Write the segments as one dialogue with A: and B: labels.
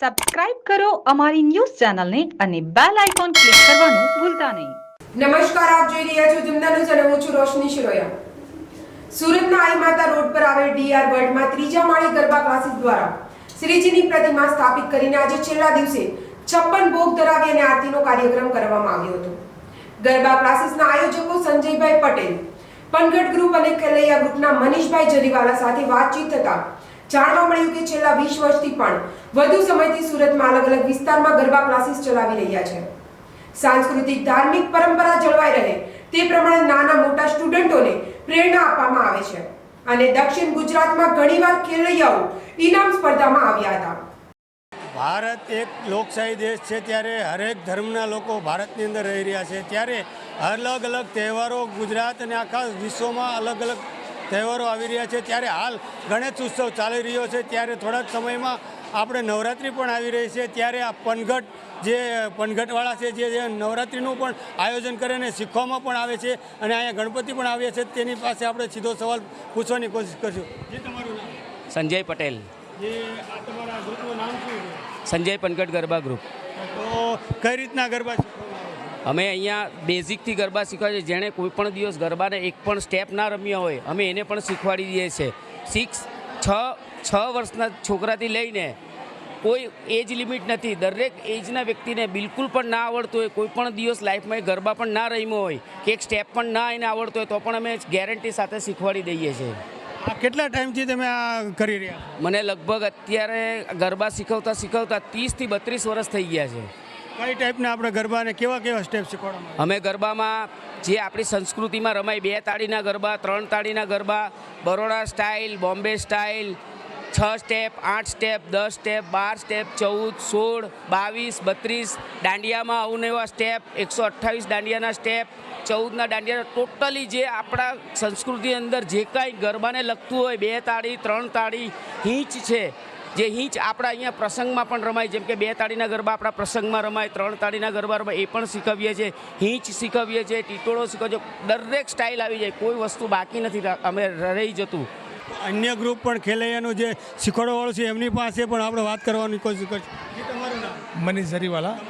A: Subscribe કરો અમારી news ચેનલને અને બેલ આઇકોન ક્લિક કરવાનું ભૂલતા નહીં.
B: નમસ્કાર, આપ જોઈ રહ્યા છો ન્યૂઝ અને હું છું રોશની શિરોયા. સુરતના આઈ માતા રોડ પર આવેલ ડીઆર વર્લ્ડમાં ત્રીજા માળે ગરબા ક્લાસીસ દ્વારા શ્રીજીની પ્રતિમા સ્થાપિત કરીને આજે છેલ્લા દિવસે છપ્પન ભોગ ધરાવી અને આરતીનો કાર્યક્રમ કરવામાં આવ્યો હતો. ગરબા ક્લાસીસના આયોજકો સંજયભાઈ પટેલ પનગઢ ગ્રુપ અને ખેલૈયા ગ્રુપના મનીષભાઈ જરીવાલા સાથે વાતચીત થતા જાણવા મળ્યું કે છેલ્લા વીસ વર્ષથી પણ વધુ સમયથી સુરતમાં અલગ અલગ વિસ્તારમાં ગરબા ક્લાસીસ ચલાવી રહ્યા છે. સાંસ્કૃતિક, ધાર્મિક પરંપરા જળવાઈ રહે તે પ્રમાણે નાના મોટા સ્ટુડન્ટોને પ્રેરણા આપવામાં આવે છે. અને દક્ષિણ ગુજરાતમાં ઘણીવાર ખેલૈયાઓ ઇનામ સ્પર્ધામાં આવ્યા હતા.
C: ભારત એક લોકશાહી દેશ છે ત્યારે હરેક ધર્મના લોકો ભારતની અંદર રહી રહ્યા છે. ત્યારે અલગ અલગ તહેવારો ગુજરાત અને આખા વિશ્વમાં અલગ અલગ તહેવારો આવી રહ્યા છે ત્યારે હાલ ગણેશ ઉત્સવ ચાલી રહ્યો છે ત્યારે થોડાક સમયમાં આપણે નવરાત્રિ પણ આવી રહી છે ત્યારે આ પનઘટ જે પનઘટવાળા છે જે નવરાત્રિનું પણ આયોજન કરે અને શીખવામાં પણ આવે છે અને અહીંયા ગણપતિ પણ આવ્યા છે તેની પાસે આપણે સીધો સવાલ પૂછવાની કોશિશ કરશું. જે તમારું
D: સંજય પટેલ. સંજય પનઘટ ગરબા ગ્રુપ.
C: તો કઈ રીતના ગરબા છે?
D: અમે અહીંયા બેઝિકથી ગરબા શીખવાડીએ છીએ. જેણે કોઈ પણ દિવસ ગરબાને એક પણ સ્ટેપ ના રમ્યા હોય અમે એને પણ શીખવાડી દઈએ છીએ. સિક્સ છ છ વર્ષના છોકરાથી લઈને કોઈ એજ લિમિટ નથી. દરેક એજના વ્યક્તિને બિલકુલ પણ ના આવડતું હોય કોઈ પણ દિવસ લાઈફમાં ગરબા પણ ના રમ્યો હોય કે એક સ્ટેપ પણ ના એને આવડતો હોય તો પણ અમે ગેરંટી સાથે શીખવાડી દઈએ છીએ.
C: આ કેટલા ટાઈમથી તમે આ કરી રહ્યા
D: મને લગભગ અત્યારે ગરબા શીખવતા શીખવતા ત્રીસથી બત્રીસ વર્ષ થઈ ગયા છે.
C: કઈ ટાઈપના આપણે ગરબાને કેવા કેવા સ્ટેપ શીખવાડવામાં
D: અમે ગરબામાં જે આપણી સંસ્કૃતિમાં રમાય, બે તાળીના ગરબા, ત્રણ તાળીના ગરબા, બરોડા સ્ટાઇલ બોમ્બે સ્ટાઇલ છ સ્ટેપ આઠ સ્ટેપ દસ સ્ટેપ બાર સ્ટેપ ચૌદ, સોળ, બાવીસ, બત્રીસ, દાંડિયામાં અવનવા સ્ટેપ એકસો અઠ્ઠાવીસ દાંડિયાના સ્ટેપ ચૌદના દાંડિયા ટોટલી જે આપણા સંસ્કૃતિ અંદર જે કાંઈ ગરબાને લગતું હોય, બે તાળી, ત્રણ તાળી, હિંચ છે જે હિંચ આપણા અહીંયા પ્રસંગમાં પણ રમાય જેમ કે બે તાળીના ગરબા આપણા પ્રસંગમાં રમાય ત્રણ તાળીના ગરબા રમાય એ પણ શીખવીએ છીએ. હિંચ શીખવીએ છીએ ટીટોળો શીખવીએ દરેક સ્ટાઇલ આવી જાય કોઈ વસ્તુ બાકી નથી અમે રહી જતું.
C: અન્ય ગ્રુપ પણ ખેલૈયાનું જે શીખવાડવાળું છે એમની પાસે પણ આપણે વાત કરવાની કોશિશ કરશું. જી, તમારું નામ?
E: મનીષ જરીવાલા
C: છે?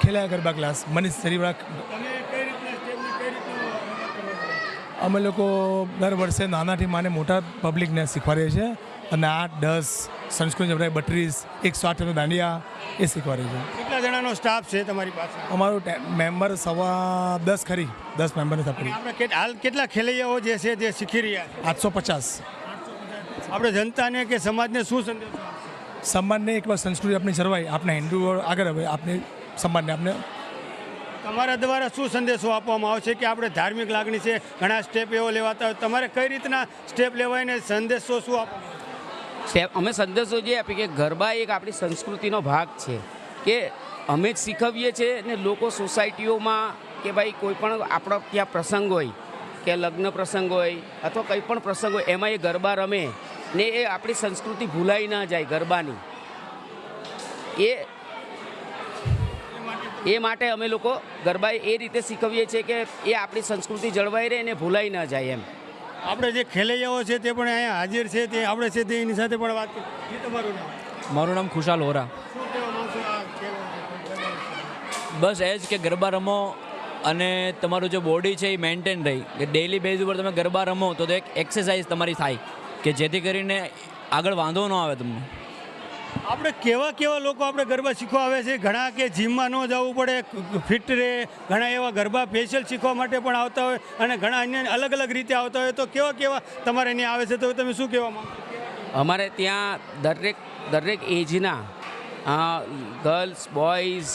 E: ખેલાયા ગરબા ક્લાસ મનીષ જરીવાલા
C: તમે કઈ રીતના સ્ટેપની કઈ રીતનું રમત કરો છો?
E: અમે લોકો દર વર્ષે નાનાથી માને મોટા પબ્લિકને શીખવાડીએ છીએ અને આઠ દસ સંસ્કૃત જબરાઈ બત્રીસ એકસો આઠનો દાંડિયા એ શીખવાડીએ છીએ.
C: કેટલા જણાનો સ્ટાફ છે તમારી પાસે?
E: અમારું મેમ્બર સવા દસ ખરી દસ મેમ્બરની તકરી
C: હાલ કેટલા ખેલૈયાઓ જે છે તે શીખી રહ્યા છે?
E: આઠસો પચાસ.
C: આપણે જનતાને કે સમાજને શું સંદેશ?
E: સમાજને એકવાર સંસ્કૃતિ આપણી જળવાય આપણે હિન્દુઓ આગળ હવે આપણે સમાજને આપણે
C: તમારા દ્વારા શું સંદેશો આપવામાં આવશે કે આપણે ધાર્મિક લાગણી છે, ઘણા સ્ટેપ એવો લેવાતા હોય, તમારે કઈ રીતના સ્ટેપ લેવાય ને સંદેશો શું આપવામાં
D: સ્ટેપ અમે સંદેશો જે આપીએ કે ગરબા એક આપણી સંસ્કૃતિનો ભાગ છે કે અમે જ શીખવીએ છીએ ને લોકો સોસાયટીઓમાં કે ભાઈ કોઈ પણ આપણો ત્યાં પ્રસંગ હોય કે લગ્ન પ્રસંગ હોય અથવા કંઈ પણ પ્રસંગ હોય, એમાં એ ગરબા રમે ને એ આપણી સંસ્કૃતિ ભૂલાઈ ના જાય ગરબાની. એ એ માટે અમે લોકો ગરબા એ રીતે શીખવીએ છીએ કે એ આપણી સંસ્કૃતિ જળવાઈ રહે અને ભૂલાઈ ના જાય એમ.
C: આપણે જે ખેલૈયાઓ છે તે પણ અહીંયા હાજર છે તે આપણે છે તે એની સાથે પણ વાત કરી. તમારું નામ?
F: મારું નામ ખુશાલ હોરા બસ એ જ કે ગરબા રમો અને તમારું જે બોડી છે એ મેન્ટેન રહી. કે ડેઈલી બેઝ ઉપર તમે ગરબા રમો તો તો એક એક્સરસાઇઝ તમારી થાય. કે જેથી કરીને આગળ વાંધો ન આવે તમને.
C: આપણે કેવા કેવા લોકો આપણે ગરબા શીખવા આવે છે? ઘણા કે જીમમાં ન જવું પડે, ફિટ રહે, ઘણા એવા ગરબા ફેશિયલ શીખવા માટે પણ આવતા હોય અને ઘણા અન્ય અલગ અલગ રીતે આવતા હોય. તો કેવા કેવા તમારે અહીંયા આવે છે? તો તમે શું કહેવા
D: અમારે ત્યાં દરેક દરેક એજના ગર્લ્સ બોયઝ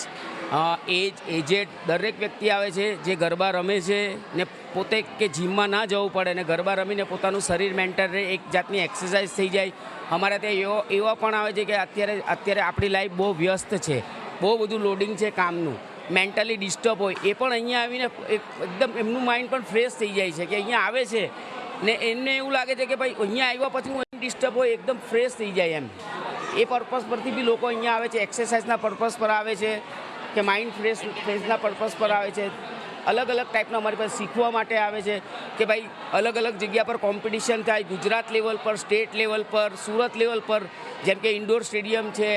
D: એજ એજેડ દરેક વ્યક્તિ આવે છે, જે ગરબા રમે છે ને પોતે કે જીમમાં ના જવું પડે ને ગરબા રમીને પોતાનું શરીર મેન્ટલ રહે, એક જાતની એક્સરસાઇઝ થઈ જાય. અમારે ત્યાં એવો, એવા પણ આવે છે કે અત્યારે અત્યારે આપણી લાઈફ બહુ વ્યસ્ત છે, બહુ બધું લોડિંગ છે કામનું. મેન્ટલી ડિસ્ટર્બ હોય, એ પણ અહીંયા આવીને એકદમ એમનું માઇન્ડ પણ ફ્રેશ થઈ જાય છે કે અહીંયા આવે છે ને એમને એવું લાગે છે કે ભાઈ અહીંયા આવ્યા પછી હું ડિસ્ટર્બ હોય, એકદમ ફ્રેશ થઈ જાય એમ. એ પર્પઝ પરથી બી લોકો અહીંયા આવે છે એક્સરસાઇઝના પર્પઝ પર આવે છે. કે માઇન્ડ ફ્રેશ ફ્રેશના પર્પઝ પર આવે છે. અલગ અલગ ટાઈપના અમારી પાસે શીખવા માટે આવે છે કે ભાઈ અલગ અલગ જગ્યા પર કોમ્પિટિશન થાય, ગુજરાત લેવલ પર સ્ટેટ લેવલ પર, સુરત લેવલ પર. જેમ કે ઇન્ડોર સ્ટેડિયમ છે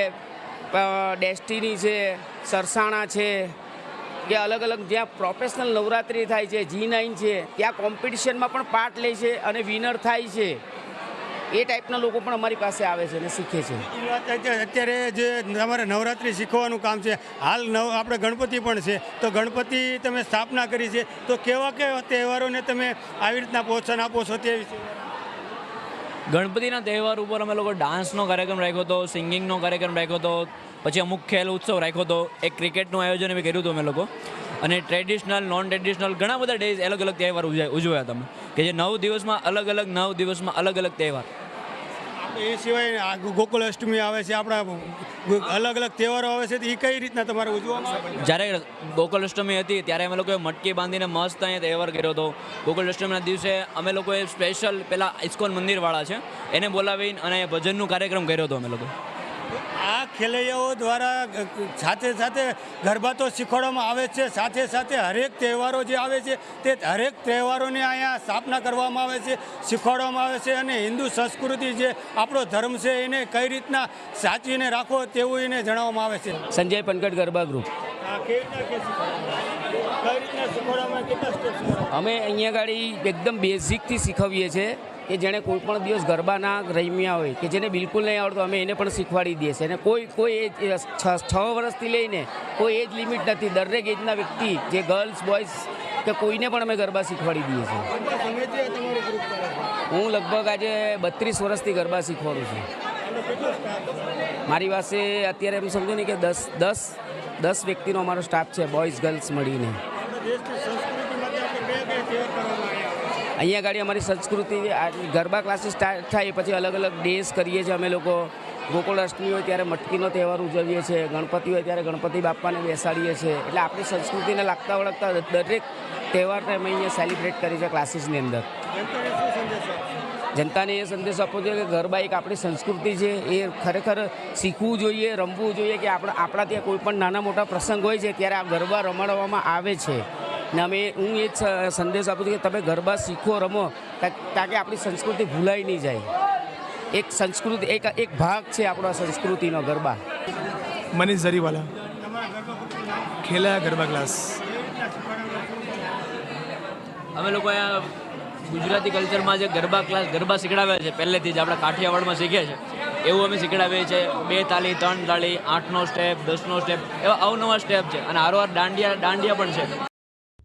D: ડેસ્ટિની છે, સરસાણા છે, કે અલગ અલગ જ્યાં પ્રોફેશનલ નવરાત્રિ થાય છે જી નાઇન છે, ત્યાં કોમ્પિટિશનમાં પણ પાર્ટ લે છે અને વિનર થાય છે. એ ટાઈપના લોકો પણ અમારી પાસે આવે છે અને શીખે છે.
C: અત્યારે જે તમારે નવરાત્રિ શીખવાનું કામ છે હાલ નવ આપણે ગણપતિ પણ છે તો ગણપતિ તમે સ્થાપના કરી છે તો કેવા કેવા તહેવારોને તમે આવી રીતના પ્રોત્સાહન આપો છો તે વિશે?
F: ગણપતિના તહેવાર ઉપર અમે લોકો ડાન્સનો કાર્યક્રમ રાખ્યો હતો સિંગિંગનો કાર્યક્રમ રાખ્યો હતો પછી અમુક ખેલ ઉત્સવ રાખ્યો હતો એક ક્રિકેટનું આયોજન બી કર્યું હતું અમે લોકો. અને ટ્રેડિશનલ નોન ટ્રેડિશનલ ઘણા બધા ડેઝ અલગ અલગ તહેવાર ઉજવાય તમે. કે જે નવ દિવસમાં અલગ અલગ નવ દિવસમાં અલગ અલગ તહેવાર.
C: એ સિવાય ગોકુલ અષ્ટમી આવે છે આપણા અલગ અલગ તહેવારો આવે છે તો એ કઈ રીતના તમારે ઉજવવામાં
F: જ્યારે ગોકુલ અષ્ટમી હતી ત્યારે અમે લોકોએ મટકી બાંધીને મસ્ત અહીંયા તહેવાર કર્યો હતો. ગોકુલ અષ્ટમીના દિવસે અમે લોકોએ સ્પેશિયલ પેલા ઇસ્કોન મંદિરવાળા છે એને બોલાવીને અને ભજનનું કાર્યક્રમ કર્યો હતો અમે લોકો
C: આ ખેલૈયાઓ દ્વારા સાથે સાથે ગરબા તો શીખવાડવામાં આવે છે. સાથે સાથે હરેક તહેવારો જે આવે છે તે હરેક તહેવારોને અહીંયા સ્થાપના કરવામાં આવે છે શીખવાડવામાં આવે છે અને હિન્દુ સંસ્કૃતિ જે આપણો ધર્મ છે એને કઈ રીતના સાચવીને રાખવો તેવું એને જણાવવામાં આવે છે.
D: સંજય પનકટ ગરબા ગ્રુપ.
C: આ કેવી રીતના કઈ રીતના શીખવાડવામાં કેટલા
D: અમે અહીંયા ગાડી એકદમ બેઝિકથી શીખવીએ છીએ. કે જેણે કોઈ પણ દિવસ ગરબા ના રમ્યા હોય કે જેને બિલકુલ નહીં આવડતું, અમે એને પણ શીખવાડી દઈએ છીએ અને કોઈ કોઈ એજ છ વર્ષથી લઈને કોઈ એજ લિમિટ નથી દરેક એજના વ્યક્તિ, જે ગર્લ્સ બોયઝ કે કોઈને પણ અમે ગરબા શીખવાડી દઈએ છીએ? હું લગભગ આજે બત્રીસ વર્ષથી ગરબા શીખવાડું છે? મારી પાસે અત્યારે એમ સમજો ને કે દસ દસ દસ વ્યક્તિનો અમારો સ્ટાફ છે બોયઝ ગર્લ્સ મળીને અહીંયા આગળ અમારી સંસ્કૃતિ ગરબા ક્લાસીસ સ્ટાર્ટ થાય પછી અલગ અલગ ડેઝ કરીએ છીએ અમે લોકો. ગોકુળ અષ્ટમી હોય ત્યારે મટકીનો તહેવાર ઉજવીએ છીએ, ગણપતિ હોય ત્યારે ગણપતિ બાપાને બેસાડીએ છીએ. એટલે આપણી સંસ્કૃતિને લાગતા વળગતા દરેક તહેવારને અમે અહીંયા સેલિબ્રેટ કરીએ છીએ ક્લાસીસની અંદર?
C: જનતાને
D: એ સંદેશ આપવો જોઈએ કે ગરબા એક આપણી સંસ્કૃતિ છે. એ ખરેખર શીખવું જોઈએ, રમવું જોઈએ કે આપણા આપણા ત્યાં કોઈ પણ નાના મોટા પ્રસંગ હોય છે ત્યારે આ ગરબા રમાડવામાં આવે છે. ને અમે હું એ જ સંદેશ આપું છું કે તમે ગરબા શીખો રમો તાકે આપણી સંસ્કૃતિ ભૂલાઈ નહીં જાય. એક સંસ્કૃતિ એક એક ભાગ છે આપણા સંસ્કૃતિનો ગરબા.
E: મનીષ જરીવાલા ખેલાયા ગરબા ક્લાસ.
F: અમે લોકો અહીંયા ગુજરાતી કલ્ચરમાં જે ગરબા ક્લાસ ગરબા શીખડાવ્યા છે પહેલેથી જ આપણે કાઠિયાવાડમાં શીખીએ છે. એવું અમે શીખડાવીએ છીએ બે તાળી ત્રણ તાળી આઠનો સ્ટેપ દસનો સ્ટેપ એવા અવનવા સ્ટેપ છે. અને હારોહાર દાંડિયા દાંડિયા પણ છે.